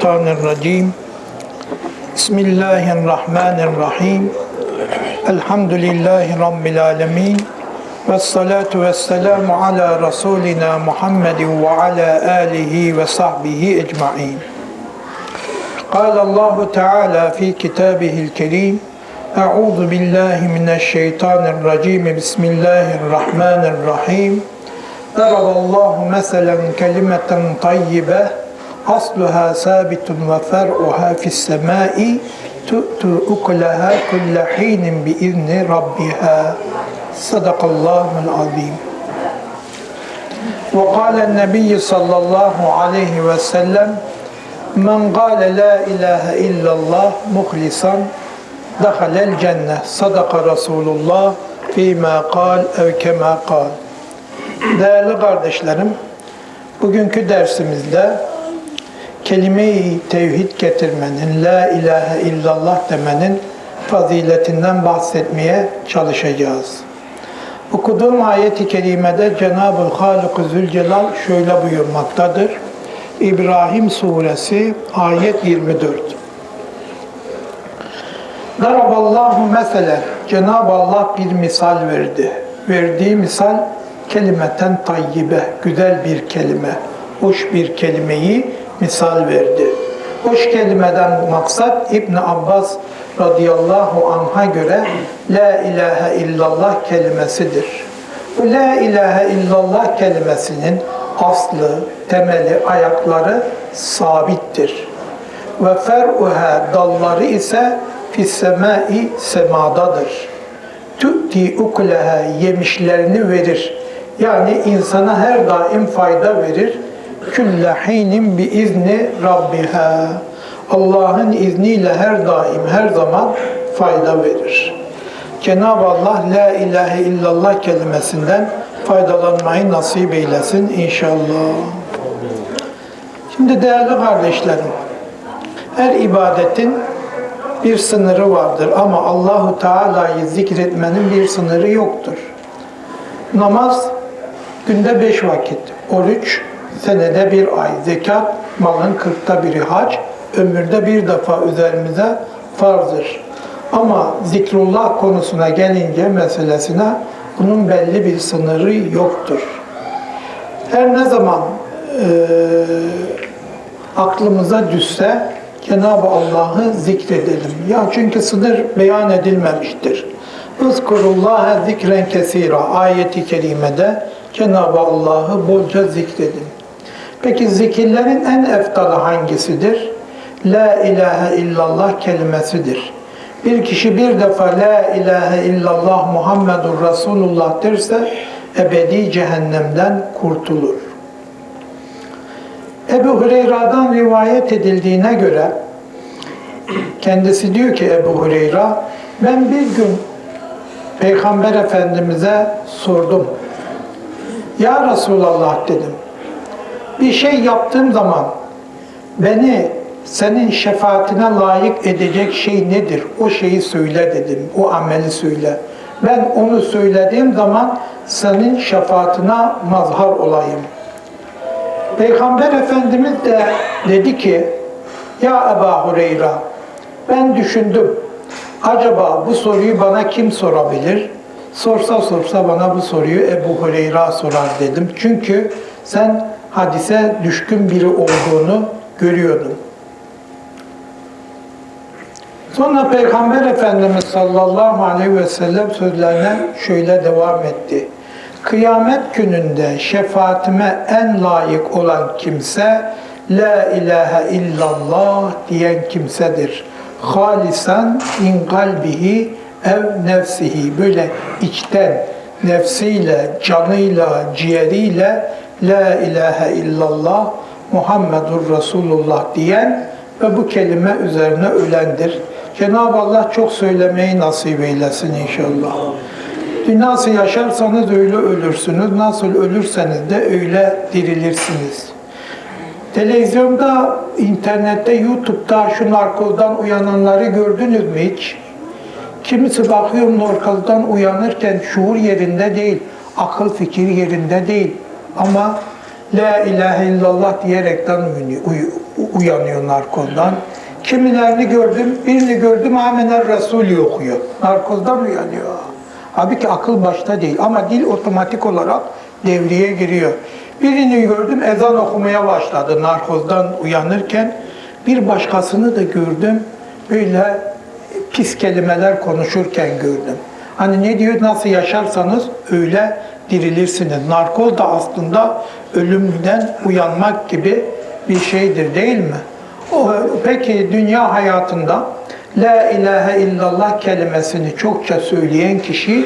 الشيطان الرجيم بسم الله الرحمن الرحيم الحمد لله رب العالمين والصلاة والسلام على رسولنا محمد وعلى آله وصحبه أجمعين قال الله تعالى في كتابه الكريم أعوذ بالله من الشيطان الرجيم بسم الله الرحمن الرحيم ضرب الله مثلا كلمة طيبة أصلها ثابت وفرعها في السماء تؤتي أكلها كل حين بإذن ربها صدق الله العظيم وقال النبي صلى الله عليه وسلم من قال لا إله إلا الله مخلصا دخل الجنة صدق رسول الله فيما قال أو كما قال Değerli kardeşlerim, bugünkü dersimizde kelime-i tevhid getirmenin, la ilahe illallah demenin faziletinden bahsetmeye çalışacağız. Okuduğum ayet-i kerimede Cenab-ı Halik-i Zülcelal şöyle buyurmaktadır. İbrahim suresi ayet 24. Daraballahu meselen Cenab-ı Allah bir misal verdi. Verdiği misal kelimeten tayyibe, güzel bir kelime, hoş bir kelimeyi misal verdi. Hoş kelimeden maksat İbn Abbas radıyallahu anh'a göre La ilahe illallah kelimesidir. Bu La ilahe illallah kelimesinin aslı, temeli, ayakları sabittir. Ve fer'uha dalları ise fissemai semadadır. Tü'ti ukleha yemişlerini verir. Yani insana her daim fayda verir. Külle hinin bi izni rabbiha. Allah'ın izniyle her daim, her zaman fayda verir. Cenab-ı Allah La ilahe illallah kelimesinden faydalanmayı nasip eylesin inşallah. Şimdi değerli kardeşlerim, her ibadetin bir sınırı vardır ama Allahu Teala'yı zikretmenin bir sınırı yoktur. Namaz günde beş vakit, oruç senede bir ay, zekat malın kırkta biri hac, ömürde bir defa üzerimize farzdır. Ama zikrullah konusuna gelince meselesine bunun belli bir sınırı yoktur. Her ne zaman e, aklımıza düşse Cenab-ı Allah'ı zikredelim. Ya çünkü sınır beyan edilmemiştir. Uzkurullaha zikren kesira ayeti kerimede Cenab-ı Allah'ı bolca zikredin. Peki zikirlerin en eftalı hangisidir? La ilahe illallah kelimesidir. Bir kişi bir defa La ilahe illallah Muhammedur Resulullah derse ebedi cehennemden kurtulur. Ebu Hureyra'dan rivayet edildiğine göre kendisi diyor ki Ebu Hureyra ben bir gün Peygamber Efendimiz'e sordum. Ya Resulallah dedim. Bir şey yaptığım zaman beni senin şefaatine layık edecek şey nedir? O şeyi söyle dedim. O ameli söyle. Ben onu söylediğim zaman senin şefaatine mazhar olayım. Peygamber Efendimiz de dedi ki Ya Ebu Hureyra ben düşündüm. Acaba bu soruyu bana kim sorabilir? Sorsa sorsa bana bu soruyu Ebu Hureyra sorar dedim. Çünkü sen hadise düşkün biri olduğunu görüyordun. Sonra Peygamber Efendimiz sallallahu aleyhi ve sellem sözlerine şöyle devam etti. Kıyamet gününde şefaatime en layık olan kimse La ilahe illallah diyen kimsedir. Halisan in kalbihi ev nefsihi böyle içten nefsiyle, canıyla, ciğeriyle La ilahe illallah Muhammedur Resulullah diyen ve bu kelime üzerine ölendir. Cenab-ı Allah çok söylemeyi nasip eylesin inşallah. Nasıl yaşarsanız öyle ölürsünüz, nasıl ölürseniz de öyle dirilirsiniz. Televizyonda, internette, YouTube'da şu narkozdan uyananları gördünüz mü hiç? Kimisi bakıyor narkozdan uyanırken şuur yerinde değil, akıl fikir yerinde değil. Ama La ilahe illallah diyerekten uyanıyor, uy- uyanıyor narkozdan. Kimilerini gördüm, birini gördüm hemen Resulü okuyor. Narkozdan uyanıyor. Halbuki akıl başta değil ama dil otomatik olarak devreye giriyor. Birini gördüm ezan okumaya başladı narkozdan uyanırken. Bir başkasını da gördüm böyle pis kelimeler konuşurken gördüm. Hani ne diyor nasıl yaşarsanız öyle dirilirsiniz. Narkoz da aslında ölümden uyanmak gibi bir şeydir değil mi? O, peki dünya hayatında La ilahe illallah kelimesini çokça söyleyen kişi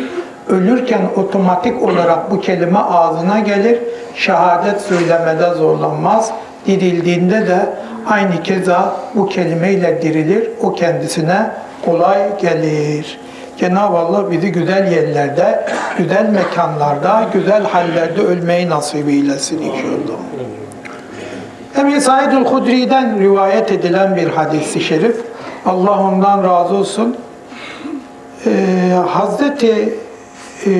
ölürken otomatik olarak bu kelime ağzına gelir. Şehadet söylemede zorlanmaz. Dirildiğinde de aynı keza bu kelimeyle dirilir. O kendisine kolay gelir. Cenab-ı Allah bizi güzel yerlerde, güzel mekanlarda, güzel hallerde ölmeyi nasip eylesin inşallah. Ebu Said el-Hudri'den rivayet edilen bir hadisi şerif. Allah ondan razı olsun. Ee, Hazreti e,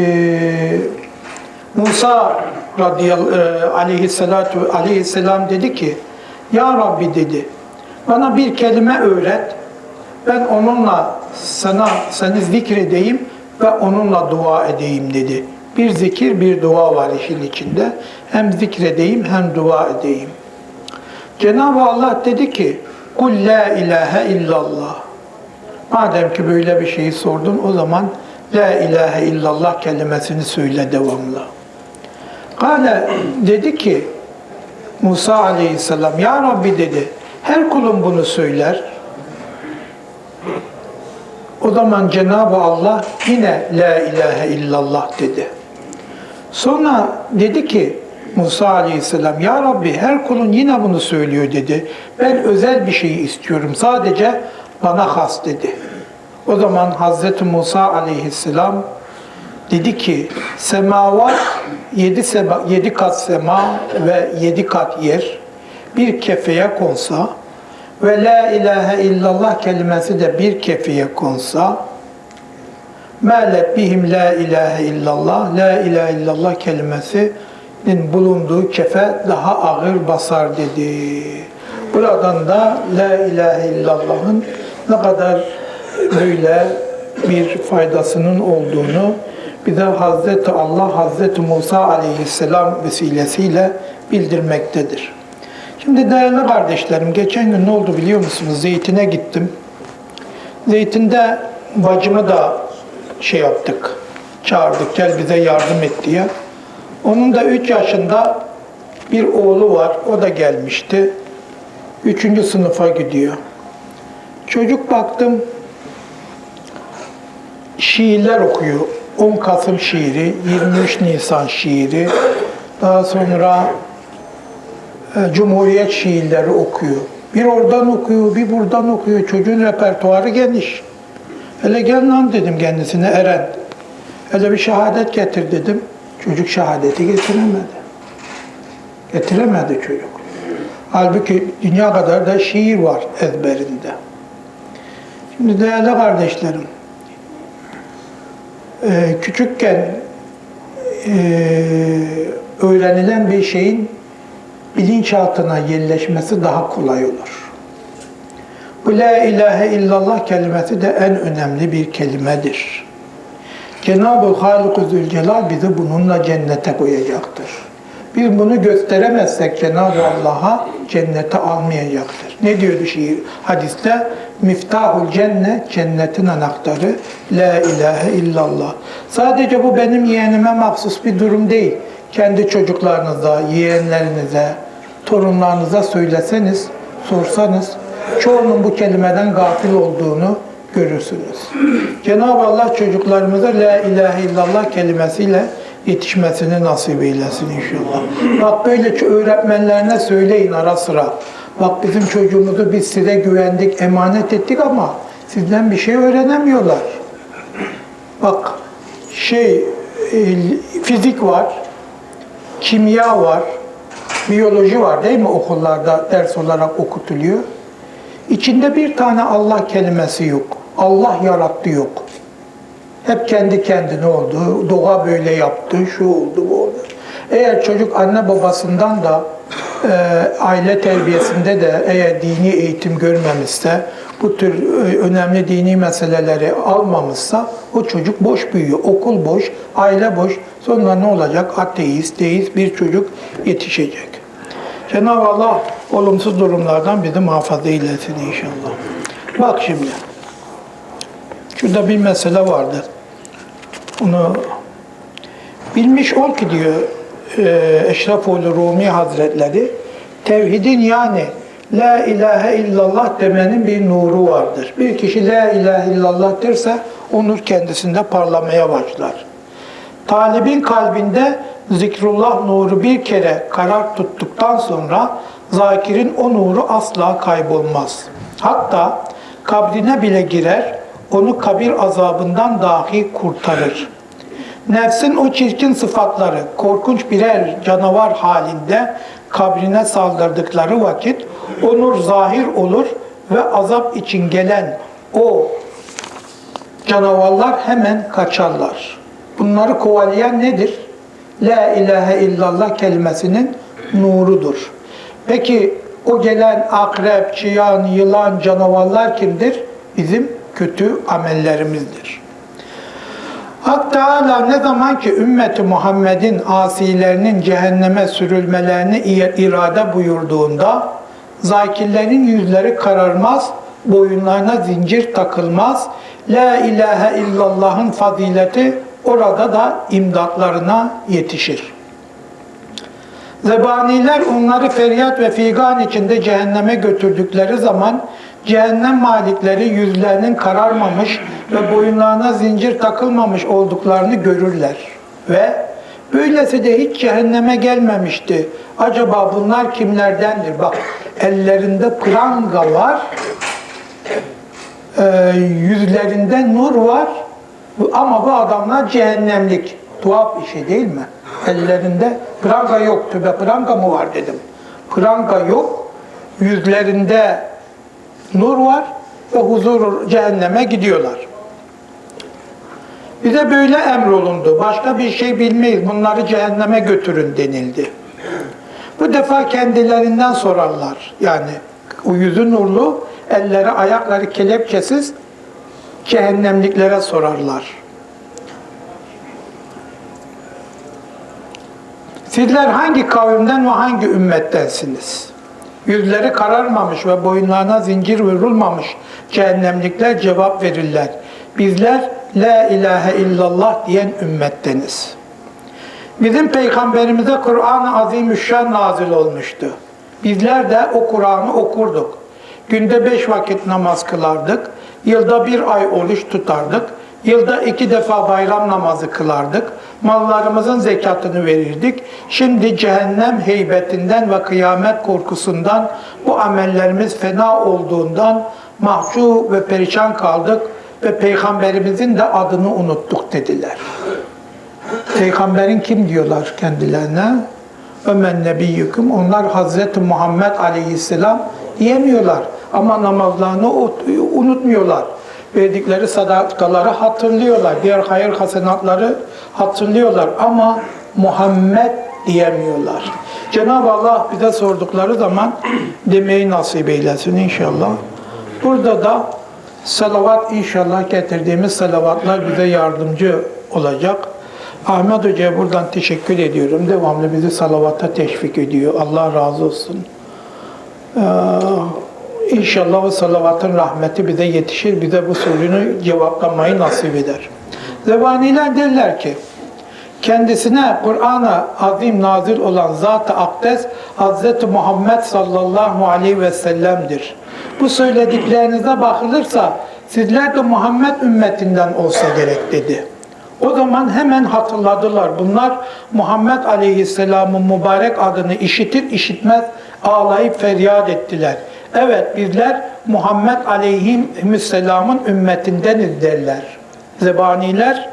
Musa radıyallahu e, aleyhisselam dedi ki Ya Rabbi dedi bana bir kelime öğret ben onunla sana seni zikredeyim ve onunla dua edeyim dedi. Bir zikir bir dua var işin içinde. Hem zikredeyim hem dua edeyim. Cenab-ı Allah dedi ki Kul la ilahe illallah. Madem ki böyle bir şeyi sordun o zaman La ilahe illallah kelimesini söyle devamlı. Kale dedi ki Musa aleyhisselam Ya Rabbi dedi her kulum bunu söyler. O zaman Cenab-ı Allah yine La ilahe illallah dedi. Sonra dedi ki Musa aleyhisselam Ya Rabbi her kulun yine bunu söylüyor dedi. Ben özel bir şeyi istiyorum sadece bana has dedi. O zaman Hazreti Musa aleyhisselam dedi ki semavat yedi, sema, yedi kat sema ve yedi kat yer bir kefeye konsa ve la ilahe illallah kelimesi de bir kefeye konsa Melet bihim la ilahe illallah, la ilahe illallah kelimesinin bulunduğu kefe daha ağır basar dedi. Buradan da la ilahe illallah'ın ne kadar böyle bir faydasının olduğunu bize Hazreti Allah, Hazreti Musa aleyhisselam vesilesiyle bildirmektedir. Şimdi değerli kardeşlerim, geçen gün ne oldu biliyor musunuz? Zeytin'e gittim. Zeytin'de bacımı da şey yaptık, çağırdık, gel bize yardım et diye. Onun da 3 yaşında bir oğlu var, o da gelmişti. Üçüncü sınıfa gidiyor. Çocuk baktım, şiirler okuyor. 10 Kasım şiiri, 23 Nisan şiiri, daha sonra Cumhuriyet şiirleri okuyor. Bir oradan okuyor, bir buradan okuyor. Çocuğun repertuarı geniş. Hele gel lan dedim kendisine Eren. Hele bir şehadet getir dedim. Çocuk şehadeti getiremedi. Getiremedi çocuk. Halbuki dünya kadar da şiir var ezberinde. Şimdi değerli kardeşlerim, e, küçükken e, öğrenilen bir şeyin bilinçaltına yerleşmesi daha kolay olur. Bu la ilahe illallah kelimesi de en önemli bir kelimedir. Cenab-ı Halik-ı Zülcelal bizi bununla cennete koyacaktır. Biz bunu gösteremezsek Cenab-ı Allah'a cennete almayacaktır. Ne diyordu şiir hadiste? Miftahul cennet, cennetin anahtarı La ilahe illallah. Sadece bu benim yeğenime mahsus bir durum değil. Kendi çocuklarınıza, yeğenlerinize, torunlarınıza söyleseniz, sorsanız çoğunun bu kelimeden gafil olduğunu görürsünüz. Cenab-ı Allah çocuklarımıza La ilahe illallah kelimesiyle yetişmesini nasip eylesin inşallah. Bak böyle öğretmenlerine söyleyin ara sıra. Bak bizim çocuğumuzu biz size güvendik, emanet ettik ama sizden bir şey öğrenemiyorlar. Bak şey e, fizik var, kimya var, biyoloji var değil mi okullarda ders olarak okutuluyor. İçinde bir tane Allah kelimesi yok. Allah yarattı yok. Hep kendi kendine oldu. Doğa böyle yaptı, şu oldu, bu oldu. Eğer çocuk anne babasından da e, aile terbiyesinde de eğer dini eğitim görmemişse, bu tür e, önemli dini meseleleri almamışsa o çocuk boş büyüyor. Okul boş, aile boş. Sonra ne olacak? Ateist, deist bir çocuk yetişecek. Cenab-ı Allah olumsuz durumlardan bizi muhafaza eylesin inşallah. Bak şimdi. Şurada bir mesele vardı. Onu bilmiş ol ki diyor e, Eşrefoğlu Rumi Hazretleri tevhidin yani La ilahe illallah demenin bir nuru vardır. Bir kişi La ilahe illallah derse o nur kendisinde parlamaya başlar. Talibin kalbinde zikrullah nuru bir kere karar tuttuktan sonra zakirin o nuru asla kaybolmaz. Hatta kabrine bile girer, onu kabir azabından dahi kurtarır. Nefsin o çirkin sıfatları korkunç birer canavar halinde kabrine saldırdıkları vakit o nur zahir olur ve azap için gelen o canavarlar hemen kaçarlar. Bunları kovalayan nedir? La ilahe illallah kelimesinin nurudur. Peki o gelen akrep, çıyan, yılan, canavarlar kimdir? Bizim kötü amellerimizdir. Hak Teala ne zaman ki ümmeti Muhammed'in asilerinin cehenneme sürülmelerini irade buyurduğunda zakirlerin yüzleri kararmaz, boyunlarına zincir takılmaz. La ilahe illallah'ın fazileti orada da imdatlarına yetişir. Zebaniler onları feryat ve figan içinde cehenneme götürdükleri zaman cehennem malikleri yüzlerinin kararmamış ve boyunlarına zincir takılmamış olduklarını görürler. Ve böylesi de hiç cehenneme gelmemişti. Acaba bunlar kimlerdendir? Bak ellerinde pranga var, e, yüzlerinde nur var ama bu adamlar cehennemlik. Tuhaf bir şey değil mi? Ellerinde pranga yok. Tübe pranga mı var dedim. Pranga yok. Yüzlerinde nur var ve huzur cehenneme gidiyorlar. Bize böyle emrolundu. Başka bir şey bilmeyiz. Bunları cehenneme götürün denildi. Bu defa kendilerinden sorarlar. Yani o yüzü nurlu, elleri ayakları kelepçesiz cehennemliklere sorarlar. Sizler hangi kavimden ve hangi ümmettensiniz? Yüzleri kararmamış ve boyunlarına zincir vurulmamış cehennemlikler cevap verirler. Bizler La ilahe illallah diyen ümmetteniz. Bizim peygamberimize Kur'an-ı Azimüşşan nazil olmuştu. Bizler de o Kur'an'ı okurduk. Günde beş vakit namaz kılardık. Yılda bir ay oruç tutardık. Yılda iki defa bayram namazı kılardık. Mallarımızın zekatını verirdik. Şimdi cehennem heybetinden ve kıyamet korkusundan bu amellerimiz fena olduğundan mahcup ve perişan kaldık ve peygamberimizin de adını unuttuk dediler. Peygamberin kim diyorlar kendilerine? Ömen nebiyyüküm. Onlar Hazreti Muhammed aleyhisselam diyemiyorlar. Ama namazlarını unutmuyorlar. Verdikleri sadakaları hatırlıyorlar. Diğer hayır hasenatları hatırlıyorlar. Ama Muhammed diyemiyorlar. Cenab-ı Allah bize sordukları zaman demeyi nasip eylesin inşallah. Burada da salavat inşallah getirdiğimiz salavatlar bize yardımcı olacak. Ahmet Hoca'ya buradan teşekkür ediyorum. Devamlı bizi salavata teşvik ediyor. Allah razı olsun. Ee, inşallah o salavatın rahmeti bize yetişir. Bize bu sorunu cevaplamayı nasip eder. Zebaniler derler ki, kendisine Kur'an'a azim nazil olan Zat-ı Akdes Hz. Muhammed sallallahu aleyhi ve sellem'dir. Bu söylediklerinize bakılırsa sizler de Muhammed ümmetinden olsa gerek dedi. O zaman hemen hatırladılar. Bunlar Muhammed Aleyhisselam'ın mübarek adını işitir işitmez ağlayıp feryat ettiler. Evet bizler Muhammed Aleyhisselam'ın ümmetindeniz derler. Zebaniler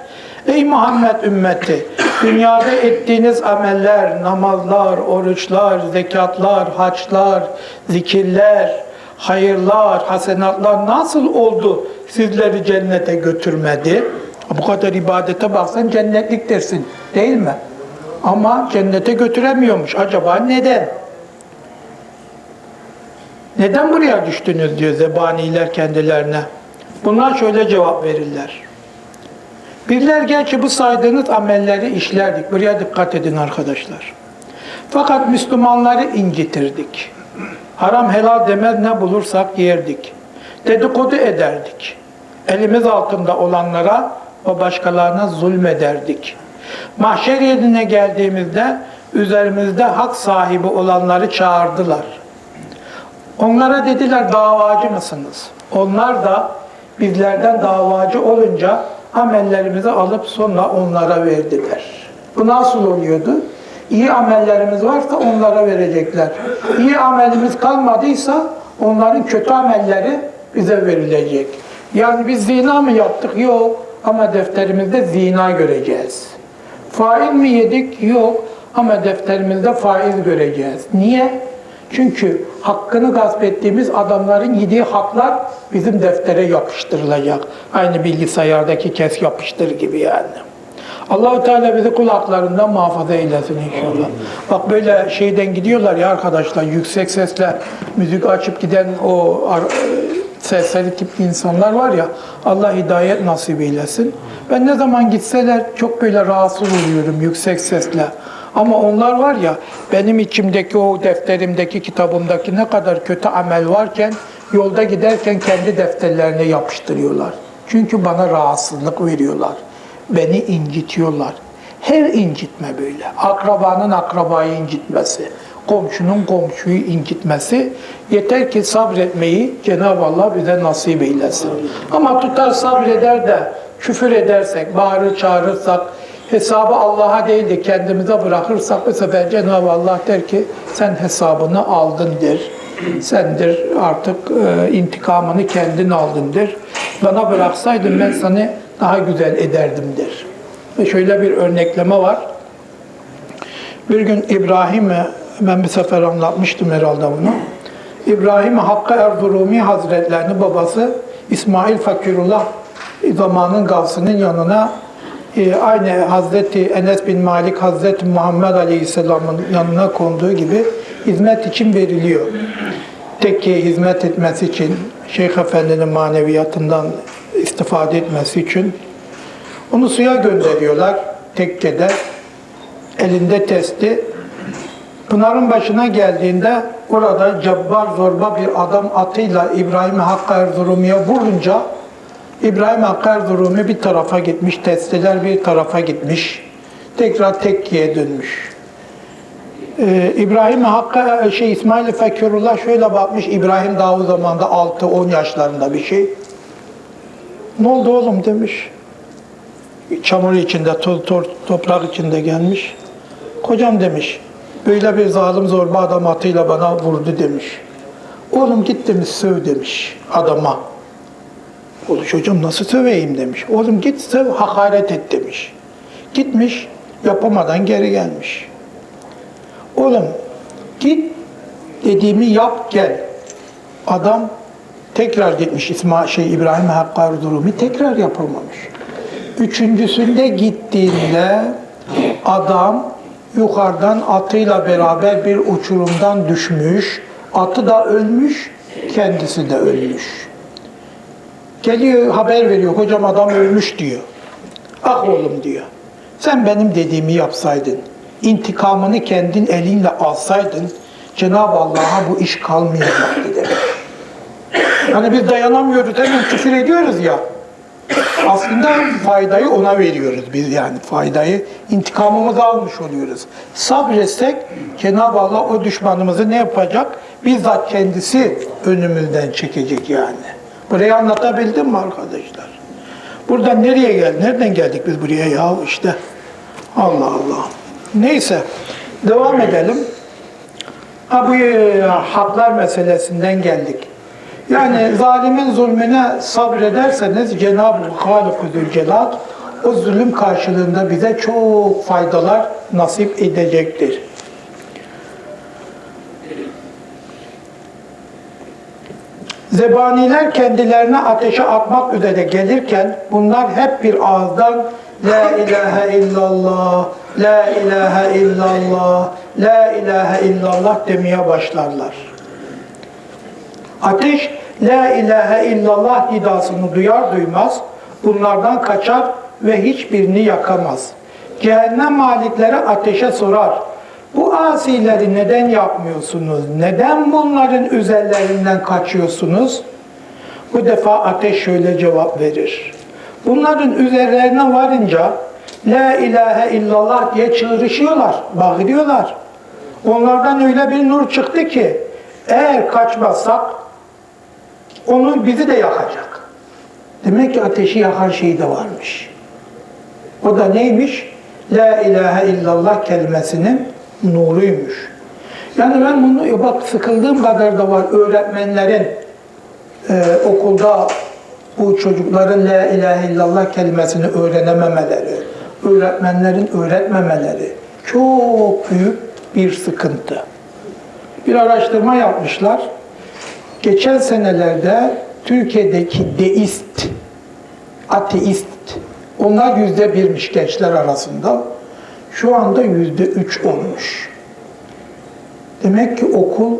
Ey Muhammed ümmeti! Dünyada ettiğiniz ameller, namazlar, oruçlar, zekatlar, haçlar, zikirler, hayırlar, hasenatlar nasıl oldu sizleri cennete götürmedi? Bu kadar ibadete baksan cennetlik dersin değil mi? Ama cennete götüremiyormuş. Acaba neden? Neden buraya düştünüz diyor zebaniler kendilerine. Bunlar şöyle cevap verirler. Bizler gerçi bu saydığınız amelleri işlerdik. Buraya dikkat edin arkadaşlar. Fakat Müslümanları incitirdik. Haram helal demez ne bulursak yerdik. Dedikodu ederdik. Elimiz altında olanlara ve başkalarına zulmederdik. Mahşer yerine geldiğimizde üzerimizde hak sahibi olanları çağırdılar. Onlara dediler davacı mısınız? Onlar da bizlerden davacı olunca amellerimizi alıp sonra onlara verdiler. Bu nasıl oluyordu? İyi amellerimiz varsa onlara verecekler. İyi amelimiz kalmadıysa onların kötü amelleri bize verilecek. Yani biz zina mı yaptık? Yok. Ama defterimizde zina göreceğiz. Faiz mi yedik? Yok. Ama defterimizde faiz göreceğiz. Niye? Çünkü hakkını gasp ettiğimiz adamların yediği haklar bizim deftere yapıştırılacak. Aynı bilgisayardaki kes yapıştır gibi yani. Allahu Teala bizi kulaklarından muhafaza eylesin inşallah. Bak böyle şeyden gidiyorlar ya arkadaşlar yüksek sesle müzik açıp giden o serseri tip insanlar var ya Allah hidayet nasip eylesin. Ben ne zaman gitseler çok böyle rahatsız oluyorum yüksek sesle. Ama onlar var ya benim içimdeki o defterimdeki kitabımdaki ne kadar kötü amel varken yolda giderken kendi defterlerine yapıştırıyorlar. Çünkü bana rahatsızlık veriyorlar. Beni incitiyorlar. Her incitme böyle. Akrabanın akrabayı incitmesi, komşunun komşuyu incitmesi yeter ki sabretmeyi Cenab-ı Allah bize nasip eylesin. Ama tutar sabreder de küfür edersek, bağırır çağırırsak, hesabı Allah'a değil de kendimize bırakırsak bu sefer Cenab-ı Allah der ki sen hesabını aldın der. Sendir artık e, intikamını kendin aldın der. Bana bıraksaydın ben sana daha güzel ederdim der. Ve şöyle bir örnekleme var. Bir gün İbrahim'e, ben bir sefer anlatmıştım herhalde bunu. İbrahim Hakkı Erzurumi Hazretlerini babası İsmail Fakirullah zamanın gavsının yanına e, aynı Hazreti Enes bin Malik Hazreti Muhammed Aleyhisselam'ın yanına konduğu gibi hizmet için veriliyor. Tekkiye hizmet etmesi için, Şeyh Efendi'nin maneviyatından istifade etmesi için onu suya gönderiyorlar tekkede. Elinde testi. Pınarın başına geldiğinde orada cabbar zorba bir adam atıyla İbrahim Hakkı Erzurumi'ye vurunca İbrahim Hakkı Erzurumi bir tarafa gitmiş, testiler bir tarafa gitmiş. Tekrar tekkiye dönmüş. Ee, İbrahim Hakkı şey İsmail Fakirullah şöyle bakmış. İbrahim daha o zamanda 6-10 yaşlarında bir şey. Ne oldu oğlum demiş. Çamur içinde, toz, toz, toprak içinde gelmiş. Kocam demiş, böyle bir zalim zorba adam atıyla bana vurdu demiş. Oğlum git demiş, söv demiş adama. Oğlum hocam nasıl söveyim demiş. Oğlum git söv, hakaret et demiş. Gitmiş, yapamadan geri gelmiş. Oğlum git dediğimi yap gel. Adam tekrar gitmiş İsmail şey İbrahim Hakkari Durumi tekrar yapamamış. Üçüncüsünde gittiğinde adam yukarıdan atıyla beraber bir uçurumdan düşmüş. Atı da ölmüş, kendisi de ölmüş. Geliyor haber veriyor, hocam adam ölmüş diyor. Ah oğlum diyor. Sen benim dediğimi yapsaydın, intikamını kendin elinle alsaydın, Cenab-ı Allah'a bu iş kalmayacaktı demek. Hani biz dayanamıyoruz, hemen küfür ediyoruz ya. Aslında faydayı ona veriyoruz biz yani faydayı intikamımızı almış oluyoruz. Sabretsek Cenab-ı Allah o düşmanımızı ne yapacak? Bizzat kendisi önümüzden çekecek yani. Burayı anlatabildim mi arkadaşlar? Buradan nereye geldik? Nereden geldik biz buraya ya işte? Allah Allah. Neyse devam edelim. Ha bu e, haklar meselesinden geldik. Yani zalimin zulmüne sabrederseniz Cenab-ı Halik-ı o zulüm karşılığında bize çok faydalar nasip edecektir. Zebaniler kendilerine ateşe atmak üzere gelirken bunlar hep bir ağızdan La ilahe illallah La ilahe illallah, la ilahe illallah demeye başlarlar. Ateş la ilahe illallah nidasını duyar duymaz bunlardan kaçar ve hiçbirini yakamaz. Cehennem malikleri ateşe sorar. Bu asileri neden yapmıyorsunuz? Neden bunların üzerlerinden kaçıyorsunuz? Bu defa ateş şöyle cevap verir. Bunların üzerlerine varınca La ilahe illallah diye çığırışıyorlar, bağırıyorlar. Onlardan öyle bir nur çıktı ki eğer kaçmazsak onu bizi de yakacak. Demek ki ateşi yakan şey de varmış. O da neymiş? La ilahe illallah kelimesinin nuruymuş. Yani ben bunu bak sıkıldığım kadar da var öğretmenlerin e, okulda bu çocukların la ilahe illallah kelimesini öğrenememeleri, öğretmenlerin öğretmemeleri çok büyük bir sıkıntı. Bir araştırma yapmışlar. Geçen senelerde Türkiye'deki deist, ateist, onlar yüzde birmiş gençler arasında. Şu anda yüzde üç olmuş. Demek ki okul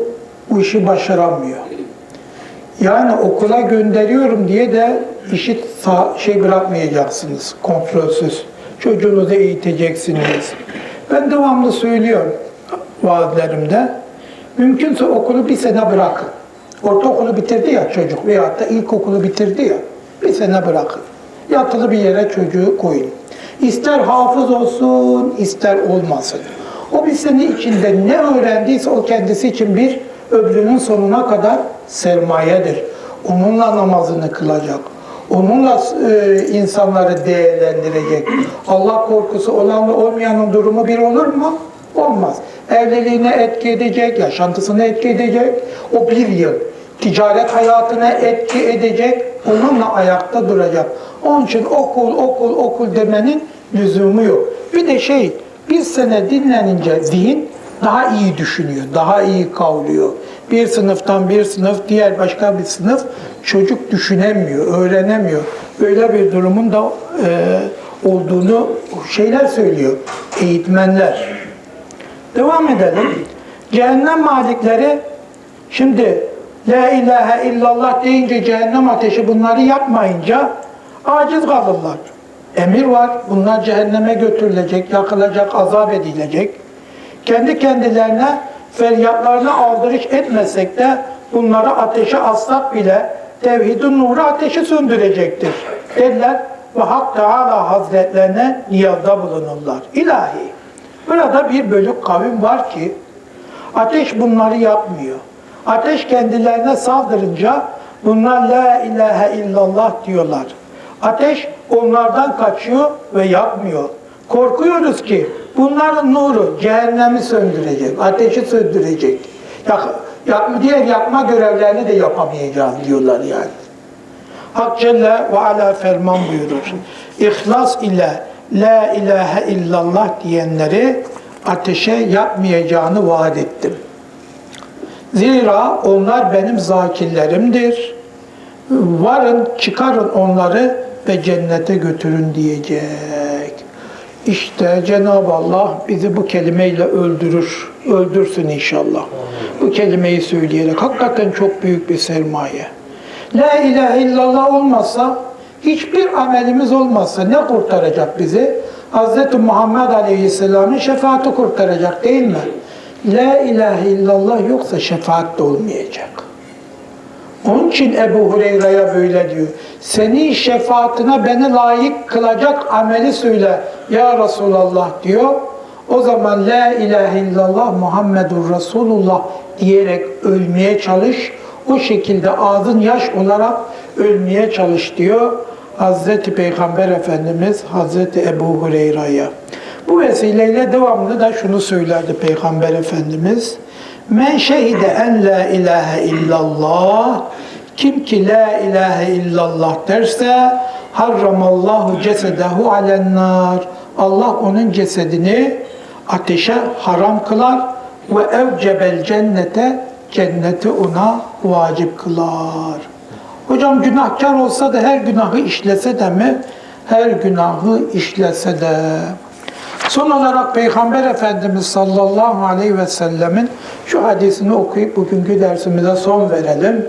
bu işi başaramıyor. Yani okula gönderiyorum diye de işi sağ, şey bırakmayacaksınız, kontrolsüz. Çocuğunuzu eğiteceksiniz. Ben devamlı söylüyorum vaazlerimde. Mümkünse okulu bir sene bırakın. Ortaokulu bitirdi ya çocuk veyahut da ilkokulu bitirdi ya. Bir sene bırakın. Yatılı bir yere çocuğu koyun. İster hafız olsun, ister olmasın. O bir sene içinde ne öğrendiyse o kendisi için bir ömrünün sonuna kadar sermayedir. Onunla namazını kılacak. Onunla e, insanları değerlendirecek. Allah korkusu olanla olmayanın durumu bir olur mu? Olmaz. Evliliğine etki edecek, yaşantısına etki edecek. O bir yıl. Ticaret hayatına etki edecek. Onunla ayakta duracak. Onun için okul, okul, okul demenin lüzumu yok. Bir de şey, bir sene dinlenince zihin daha iyi düşünüyor, daha iyi kavruyor. Bir sınıftan bir sınıf, diğer başka bir sınıf çocuk düşünemiyor, öğrenemiyor. Böyle bir durumun da e, olduğunu şeyler söylüyor, eğitmenler. Devam edelim. Cehennem malikleri şimdi La ilahe illallah deyince cehennem ateşi bunları yapmayınca aciz kalırlar. Emir var. Bunlar cehenneme götürülecek, yakılacak, azap edilecek. Kendi kendilerine feryatlarına aldırış etmesek de bunları ateşe assak bile tevhidin nuru ateşi söndürecektir. Derler ve Hak Teala Hazretlerine niyazda bulunurlar. İlahi. Burada bir bölük kavim var ki ateş bunları yapmıyor. Ateş kendilerine saldırınca bunlar la ilahe illallah diyorlar. Ateş onlardan kaçıyor ve yakmıyor. Korkuyoruz ki bunların nuru cehennemi söndürecek, ateşi söndürecek. Yak, yak, diğer yakma görevlerini de yapamayacağız diyorlar yani. Hak Celle ve Ala ferman buyurur. İhlas ile La ilahe illallah diyenleri ateşe yapmayacağını vaat ettim. Zira onlar benim zakirlerimdir. Varın çıkarın onları ve cennete götürün diyecek. İşte Cenab-ı Allah bizi bu kelimeyle öldürür, öldürsün inşallah. Bu kelimeyi söyleyerek hakikaten çok büyük bir sermaye. La ilahe illallah olmazsa, hiçbir amelimiz olmazsa ne kurtaracak bizi? Hz. Muhammed Aleyhisselam'ın şefaati kurtaracak değil mi? La ilahe illallah yoksa şefaat de olmayacak. Onun için Ebu Hureyre'ye böyle diyor. Senin şefaatine beni layık kılacak ameli söyle ya Resulallah diyor. O zaman La ilahe illallah Muhammedur Resulullah diyerek ölmeye çalış. O şekilde ağzın yaş olarak ölmeye çalış diyor. Hazreti Peygamber Efendimiz Hazreti Ebu Hureyre'ye. Bu vesileyle devamlı da şunu söylerdi Peygamber Efendimiz. Men şehide en la ilahe illallah kim ki la ilahe illallah derse harramallahu cesedehu alennar Allah onun cesedini ateşe haram kılar ve evcebel cennete cenneti ona vacip kılar. Hocam günahkar olsa da her günahı işlese de mi? Her günahı işlese de. Son olarak Peygamber Efendimiz sallallahu aleyhi ve sellemin şu hadisini okuyup bugünkü dersimize son verelim.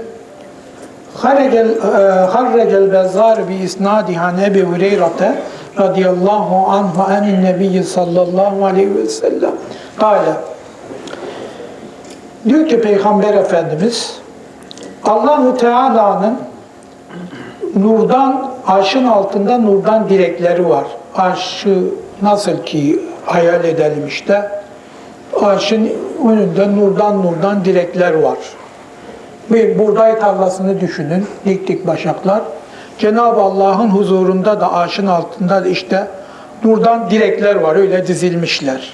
Harrecel harrecel Bezzar bi isnadi han Ebi Hureyre radıyallahu anhu anin nebiyyi sallallahu aleyhi ve sellem. Kale Diyor ki Peygamber Efendimiz Allahu Teala'nın nurdan, arşın altında nurdan direkleri var. Arşı nasıl ki hayal edelim işte. Arşın önünde nurdan nurdan direkler var. Bir buğday tarlasını düşünün, dik dik başaklar. Cenab-ı Allah'ın huzurunda da arşın altında da işte nurdan direkler var, öyle dizilmişler.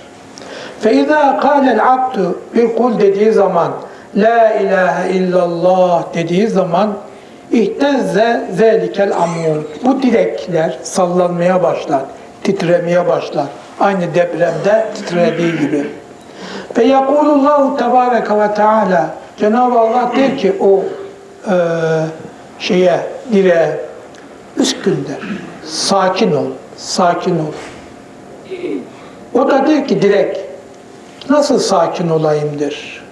فَاِذَا قَالَ الْعَبْدُ Bir kul dediği zaman La ilahe illallah dediği zaman İhtezze zelikel amud. Bu direkler sallanmaya başlar, titremeye başlar. Aynı depremde titrediği gibi. Ve yakulullahu tebareke ve teala Cenab-ı Allah der ki o e, şeye, direğe üskünde sakin ol, sakin ol. O da der ki direk nasıl sakin olayımdır.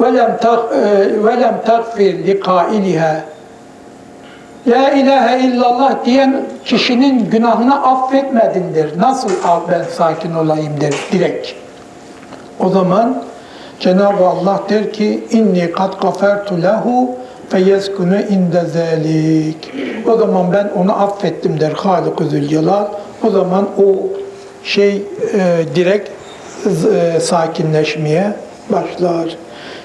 Velem tak e, velem takfir li La ilahe illallah diyen kişinin günahını affetmedindir. Nasıl al ben sakin olayım der direkt. O zaman Cenab-ı Allah der ki inni kad gafertu lehu feyeskunu inde zelik. O zaman ben onu affettim der Halik-i Zülcelal. O zaman o şey e, direkt e, sakinleşmeye başlar.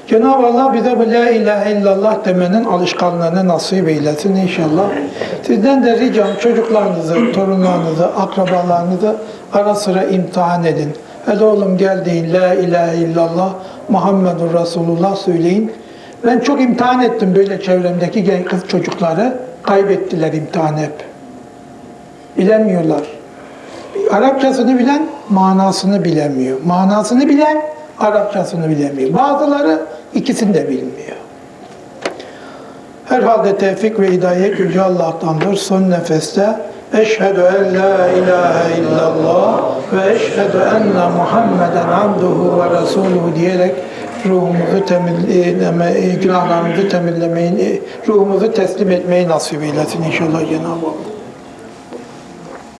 Cenab-ı Allah bize bu La ilahe illallah demenin alışkanlığını nasip eylesin inşallah. Sizden de ricam çocuklarınızı, torunlarınızı, akrabalarınızı ara sıra imtihan edin. Hadi oğlum gel deyin La ilahe illallah Muhammedur Resulullah söyleyin. Ben çok imtihan ettim böyle çevremdeki genç kız çocukları. Kaybettiler imtihanı hep. Bilemiyorlar. Arapçasını bilen manasını bilemiyor. Manasını bilen Arapçasını bilemiyor. Bazıları ikisini de bilmiyor. Herhalde tevfik ve hidayet Yüce Allah'tandır. Son nefeste Eşhedü en la ilahe illallah ve eşhedü enne Muhammeden abduhu ve resuluhu diyerek ruhumuzu temizleme, günahlarımızı temizlemeyi, ruhumuzu teslim etmeyi nasip eylesin inşallah Cenab-ı Allah.